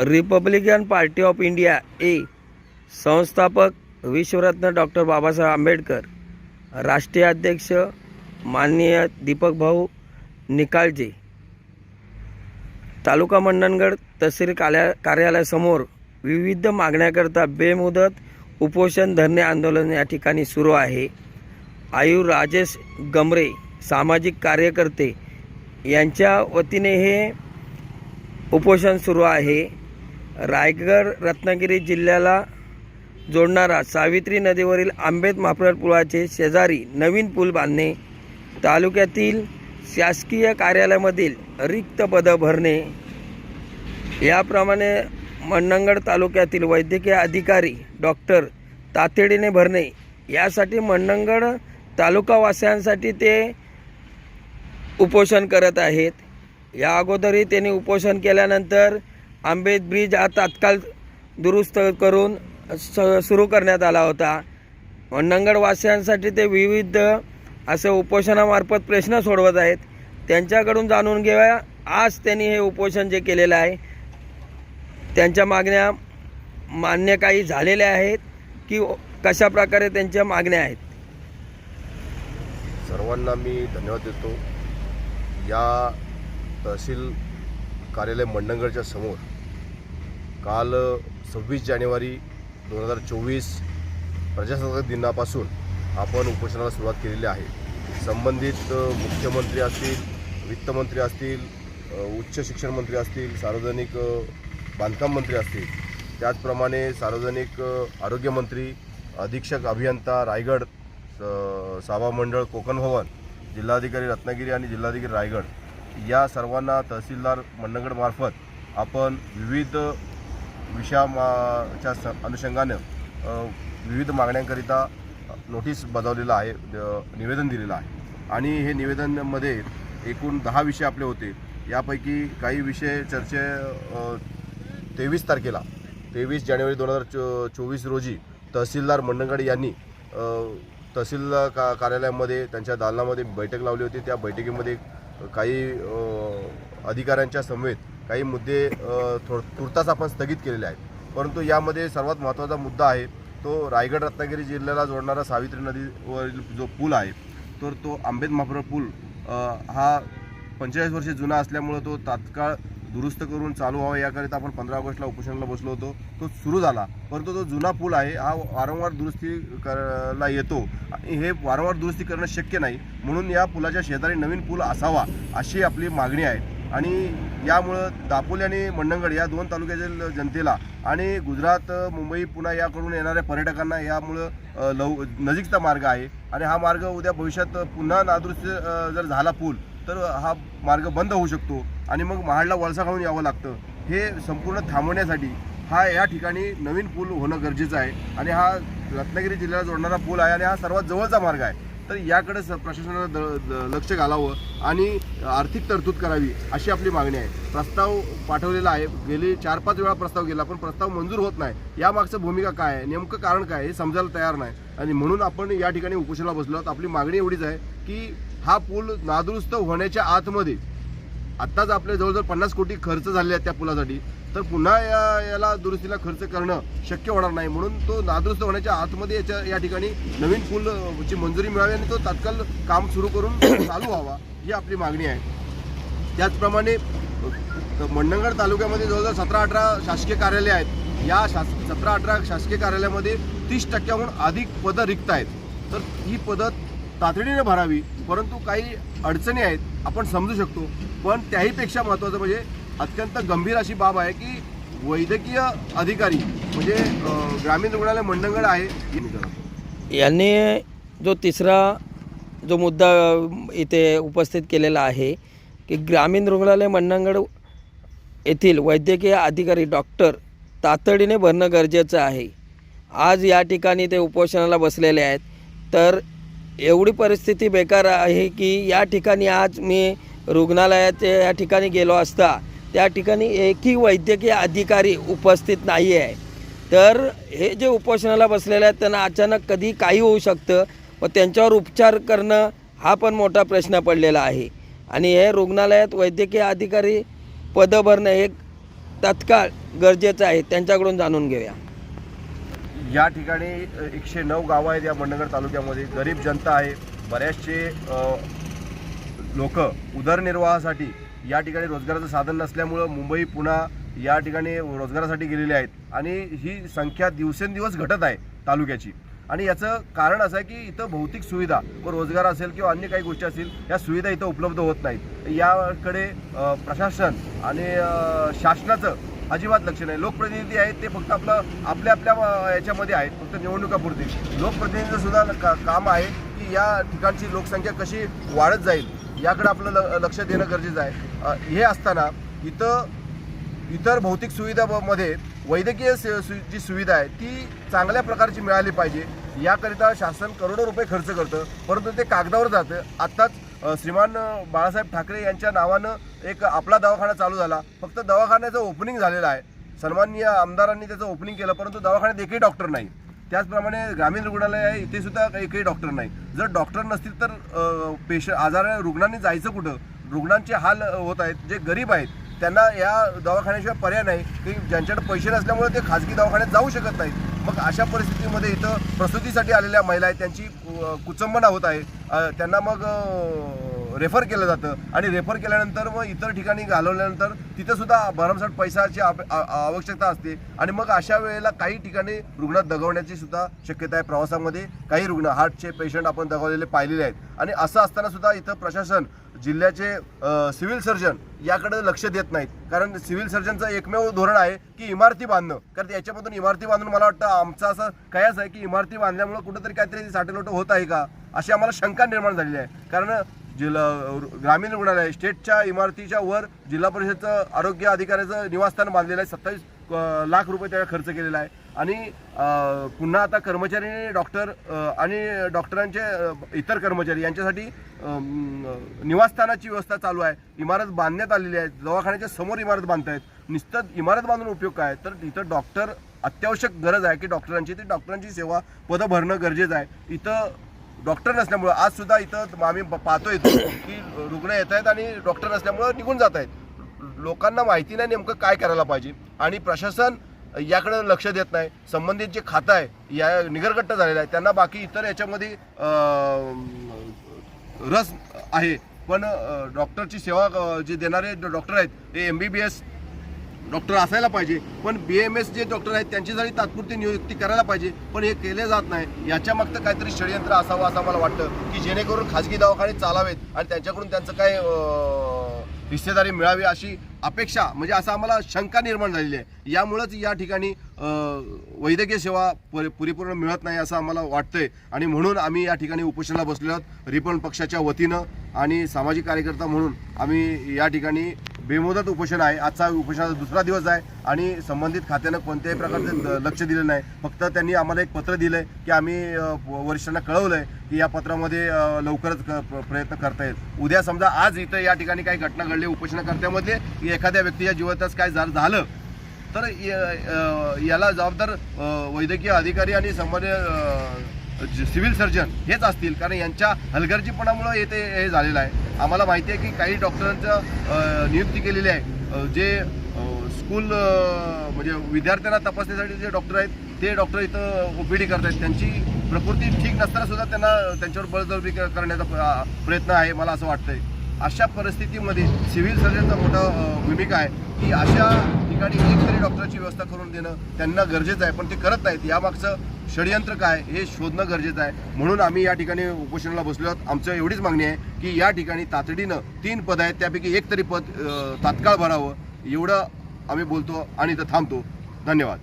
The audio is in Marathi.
Republican Party of India A संस्थापक विश्वरत्न डॉक्टर बाबासाहेब आंबेडकर राष्ट्रीय अध्यक्ष माननीय दीपक भाऊ निकाळजे तालुका मंडणगड तहसील कार्या कार्यालयासमोर विविध मागण्याकरता बेमुदत उपोषण धरणे आंदोलन या ठिकाणी सुरू आहे. आयु राजेश गमरे सामाजिक कार्यकर्ते यांच्या वतीने हे उपोषण सुरू आहे. रायगड रत्नागिरी जिल्ह्याला जोडणारा सावित्री नदीवरील आंबेत माफरड पुलाचे शेजारी नवीन पूल बांधणे तालुक्यातील शासकीय कार्यालयामधील रिक्त पदं भरणे. याप्रमाणे मंडणगड तालुक्यातील वैद्यकीय अधिकारी डॉक्टर तातडीने भरणे. यासाठी मंडणगड तालुकावासियांसाठी ते उपोषण करत आहेत. या अगोदरही त्यांनी उपोषण केल्यानंतर आंबेत ब्रिज आता तात्काळ दुरुस्त करून स सुरू करण्यात आला होता. नंगडवासियांसाठी ते विविध असे उपोषणामार्फत प्रश्न सोडवत आहेत. त्यांच्याकडून जाणून घेऊया आज त्यांनी हे उपोषण जे केलेलं आहे त्यांच्या मागण्या मान्य काही झालेल्या आहेत की कशा प्रकारे त्यांच्या मागण्या आहेत? सर्वांना मी धन्यवाद देतो. या तहसील कार्यालय मंडणगडच्या समोर काल सव्वीस जानेवारी दोन हजार चोवीस प्रजासत्ताक दिनापासून आपण उपोषणाला सुरुवात केलेली आहे. संबंधित मुख्यमंत्री असतील वित्तमंत्री असतील उच्च शिक्षण मंत्री असतील सार्वजनिक बांधकाम मंत्री असतील त्याचप्रमाणे सार्वजनिक आरोग्यमंत्री अधीक्षक अभियंता रायगड स- सभा मंडळ कोकण भवन जिल्हाधिकारी रत्नागिरी आणि जिल्हाधिकारी रायगड या सर्वांना तहसीलदार मंडणगडमार्फत आपण विविध विषयाच्या स अनुषंगानं विविध मागण्यांकरिता नोटीस बजावलेलं आहे निवेदन दिलेलं आहे. आणि हे निवेदनमध्ये एकूण दहा विषय आपले होते. यापैकी काही विषय चर्चे तेवीस तारखेला तेवीस जानेवारी दोन हजार चो चोवीस रोजी तहसीलदार मंडणगड यांनी तहसील का कार्यालयामध्ये त्यांच्या दालनामध्ये बैठक लावली होती. त्या बैठकीमध्ये काही अधिकाऱ्यांच्या समवेत काही मुद्दे थोड तुर्तास आपण स्थगित केलेले आहेत. परंतु यामध्ये सर्वात महत्त्वाचा मुद्दा आहे तो रायगड रत्नागिरी जिल्ह्याला जोडणारा सावित्री नदीवरील जो पूल आहे तर तो आंबेद माफर पूल हा पंचेचाळीस वर्षे जुना असल्यामुळं तो तात्काळ दुरुस्त करून चालू व्हावा याकरिता आपण पंधरा ऑगस्टला उपोषणाला बसलो होतो. तो सुरू झाला परंतु तो जुना पूल आहे हा वारंवार दुरुस्ती करायला येतो. आणि हे वारंवार दुरुस्ती करणं शक्य नाही म्हणून या पुलाच्या शेजारी नवीन पूल असावा अशी आपली मागणी आहे. आणि यामुळं दापोली आणि मंडणगड या दोन तालुक्यातील जनतेला आणि गुजरात मुंबई पुन्हा याकडून येणाऱ्या पर्यटकांना यामुळं लव नजीकचा मार्ग आहे. आणि हा मार्ग उद्या भविष्यात पुन्हा नादुरुस्त जर झाला पूल तर हा मार्ग बंद होऊ शकतो आणि मग महाडला वळसा खाऊन यावं लागतं. हे संपूर्ण थांबवण्यासाठी हा या ठिकाणी नवीन पूल होणं गरजेचं आहे. आणि हा रत्नागिरी जिल्ह्याला जोडणारा पूल आहे आणि हा सर्वात जवळचा मार्ग आहे. तर याकडे स- प्रशासनानं द- द- लक्ष घालावं आणि आर्थिक तरतूद करावी अशी आपली मागणी आहे. प्रस्ताव पाठवलेला आहे. गेली चार पाच वेळा प्रस्ताव गेला पण प्रस्ताव मंजूर होत नाही. यामागचं भूमिका काय आहे? नेमकं कारण काय हे समजायला तयार नाही. आणि म्हणून आपण या ठिकाणी उपोषणाला बसलो आहोत. आपली मागणी एवढीच आहे की हा पूल नादुरुस्त होण्याच्या आतमध्ये आत्ताच आपले जवळजवळ पन्नास कोटी खर्च झाले आहेत त्या पुलासाठी. तर पुन्हा या याला दुरुस्तीला खर्च करणं शक्य होणार नाही. म्हणून तो नादुरुस्त होण्याच्या आतमध्ये याच्या या ठिकाणी नवीन पूल ची मंजुरी मिळावी आणि तो तात्काळ काम सुरू करून चालू व्हावा ही आपली मागणी आहे. त्याचप्रमाणे मंडणगड तालुक्यामध्ये जवळजवळ सतरा अठरा शासकीय कार्यालय आहेत. या शास सतरा अठरा शासकीय कार्यालयामध्ये तीस टक्क्याहून अधिक पदं रिक्त आहेत. तर ही पदं तातडीने भरावी परंतु काही अडचणी आहेत आपण समजू शकतो. पण त्याहीपेक्षा महत्त्वाचं म्हणजे अत्यंत गंभीर अशी बाब आहे की वैद्यकीय अधिकारी म्हणजे ग्रामीण रुग्णालय मंडणगड आहे. यांनी जो तिसरा जो मुद्दा इथे उपस्थित केलेला आहे की ग्रामीण रुग्णालय मंडणगड येथील वैद्यकीय अधिकारी डॉक्टर तातडीने भरणं गरजेचं आहे. आज या ठिकाणी ते उपोषणाला बसलेले आहेत. तर एवढी परिस्थिती बेकार आहे की या ठिकाणी आज मी रुग्णालयाचे या ठिकाणी गेलो असता त्या ठिकाणी एकही वैद्यकीय अधिकारी उपस्थित नाही आहे. तर हे जे उपोषणाला बसलेले आहेत त्यांना अचानक कधी काही होऊ शकतं? व त्यांच्यावर उपचार करणं हा पण मोठा प्रश्न पडलेला आहे. आणि हे रुग्णालयात वैद्यकीय अधिकारी पदं भरणं हे तत्काळ गरजेचं आहे. त्यांच्याकडून जाणून घेऊया. या ठिकाणी एकशे नऊ गावं आहेत या मंडणगड तालुक्यामध्ये. गरीब जनता आहे. बऱ्याचशे लोक उदरनिर्वाहासाठी या ठिकाणी रोजगाराचं साधन नसल्यामुळं मुंबई पुणा या ठिकाणी रोजगारासाठी गेलेले आहेत. आणि ही संख्या दिवसेंदिवस घटत आहे तालुक्याची. आणि याचं कारण असं आहे की इथं भौतिक सुविधा व रोजगार असेल किंवा अन्य काही गोष्टी असतील या सुविधा इथं उपलब्ध होत नाहीत. याकडे प्रशासन आणि शासनाचं अजिबात लक्ष नाही. लोकप्रतिनिधी आहेत ते फक्त आपलं आपल्या आपल्या याच्यामध्ये आहेत. फक्त निवडणुकापुरती. लोकप्रतिनिधीचं सुद्धा का काम आहे की या ठिकाणची लोकसंख्या कशी वाढत जाईल? याकडे आपलं ल- लक्ष देणं गरजेचं आहे. हे असताना इथं इतर भौतिक सुविधामध्ये वैद्यकीय से- सु- जी सुविधा आहे ती चांगल्या प्रकारची मिळाली पाहिजे. याकरिता शासन करोडो रुपये खर्च करतं. परंतु ते कागदावर जातं. आत्ताच श्रीमान बाळासाहेब ठाकरे यांच्या नावानं एक आपला दवाखाना चालू झाला. फक्त दवाखान्याचं ओपनिंग झालेलं आहे. सन्माननीय आमदारांनी त्याचं ओपनिंग केलं परंतु दवाखान्यात एकही डॉक्टर नाही. त्याचप्रमाणे ग्रामीण रुग्णालय आहे इथे सुद्धा काही काही डॉक्टर नाही. जर डॉक्टर नसतील तर पेश आजार रुग्णांनी जायचं कुठं? रुग्णांचे हाल होत आहेत. जे गरीब आहेत त्यांना या दवाखान्याशिवाय पर्याय नाही. की ज्यांच्याकडे पैसे नसल्यामुळे ते खाजगी दवाखान्यात जाऊ शकत नाहीत. मग अशा परिस्थितीमध्ये इथं प्रसूतीसाठी आलेल्या महिला आहेत. त्यांची कुचंबना होत आहे. त्यांना मग रेफर केलं जातं. आणि रेफर केल्यानंतर मग इतर ठिकाणी घालवल्यानंतर तिथं सुद्धा भरमसाठ पैशाची आवश्यकता असते. आणि मग अशा वेळेला काही ठिकाणी रुग्ण दगवण्याची सुद्धा शक्यता आहे प्रवासामध्ये. काही रुग्ण हार्टचे पेशंट आपण दगावलेले पाहिलेले आहेत. आणि असं असताना सुद्धा इथं प्रशासन जिल्ह्याचे सिव्हिल सर्जन याकडे लक्ष देत नाहीत. कारण सिव्हिल सर्जनचं एकमेव धोरण आहे की इमारती बांधणं. कारण याच्यामधून इमारती बांधून मला वाटतं आमचं असं कयाच आहे की इमारती बांधल्यामुळे कुठंतरी काहीतरी साठेलोट होत आहे का? अशी आम्हाला शंका निर्माण झालेली आहे. कारण जिल्हा ग्रामीण रुग्णालय स्टेटच्या इमारतीच्या वर जिल्हा परिषदचं आरोग्य अधिकाऱ्याचं निवासस्थान बांधलेलं आहे. सत्तावीस लाख रुपये त्याला खर्च केलेला आहे. आणि पुन्हा आता कर्मचारी डॉक्टर आणि डॉक्टरांचे इतर कर्मचारी यांच्यासाठी निवासस्थानाची व्यवस्था चालू आहे. इमारत बांधण्यात आलेली आहे. दवाखान्याच्या समोर इमारत बांधतायत. निस्तत इमारत बांधून उपयोग काय? तर इथं डॉक्टर अत्यावश्यक गरज आहे की डॉक्टरांची. ती डॉक्टरांची सेवा पदं भरणं गरजेचं आहे. इथं डॉक्टर नसल्यामुळं आज सुद्धा इथं आम्ही पाहतोय की रुग्ण येत आहेत आणि डॉक्टर नसल्यामुळं निघून जात आहेत. लोकांना माहिती नाही नेमकं काय करायला पाहिजे. आणि प्रशासन याकडे लक्ष देत नाही. संबंधित जे खातं आहे या निगरगट्ट झालेलं आहे त्यांना बाकी इतर याच्यामध्ये रस आहे. पण डॉक्टरची सेवा जे देणारे डॉक्टर आहेत ते M B B S doctor असायला पाहिजे पण बी एम एस जे डॉक्टर आहेत त्यांची जरी तात्पुरती नियुक्ती करायला पाहिजे पण हे केले जात नाही. याच्या मागचं काहीतरी षडयंत्र असावं असं मला वाटतं की जेणेकरून खाजगी दवाखाने चालावेत आणि त्यांच्याकडून त्यांचं काय हिस्सेदारी मिळावी अशी अपेक्षा म्हणजे असं आम्हाला शंका निर्माण झालेली आहे. यामुळंच या ठिकाणी वैद्यकीय सेवा परिपूर्ण मिळत नाही असं आम्हाला वाटतंय. आणि म्हणून आम्ही या ठिकाणी उपोषणाला बसलो आहोत. रिपन पक्षाच्या वतीनं आणि सामाजिक कार्यकर्ता म्हणून आम्ही या ठिकाणी बेमुदत उपोषण आहे. आजचा उपोषणाचा दुसरा दिवस आहे आणि संबंधित खात्यानं कोणत्याही प्रकारचं लक्ष दिलं नाही. फक्त त्यांनी आम्हाला एक पत्र दिलंय की आम्ही वरिष्ठांना वरिष्ठांना कळवलंय की या पत्रामध्ये लवकरच क- करता येईल. उद्या समजा आज इथं या ठिकाणी काही घटना घडली उपोषणकर्त्यामध्ये की एखाद्या व्यक्तीच्या जीवनातच काय झालं तर याला जबाबदार वैद्यकीय अधिकारी आणि संबंधित सिव्हिल सर्जन हेच असतील कारण यांच्या हलगर्जीपणामुळं येथे हे झालेलं आहे. आम्हाला माहिती आहे की काही डॉक्टरांचं नियुक्ती केलेली आहे. जे स्कूल म्हणजे विद्यार्थ्यांना तपासण्यासाठी जे डॉक्टर आहेत ते डॉक्टर इथं ओ पी डी करत आहेत त्यांची प्रकृती ठीक नसताना सुद्धा त्यांना त्यांच्यावर बळजबरी क- करण्याचा प्रयत्न आहे मला असं वाटतंय. अशा परिस्थितीमध्ये सिव्हिल सर्जनचा मोठा भूमिका आहे की अशा ठिकाणी एक डॉक्टरची व्यवस्था करून देणं त्यांना गरजेचं आहे पण ते करत नाहीत. यामागचं षडयंत्र काय? हे शोधणं गरजेचं आहे. म्हणून आम्ही या ठिकाणी उपोषणाला बसलो आहोत. आमचं एवढीच मागणी आहे की या ठिकाणी तातडीनं तीन पद आहेत त्यापैकी एक तरी पद तात्काळ भरावं. एवढं आम्ही बोलतो आणि इथं थांबतो. धन्यवाद.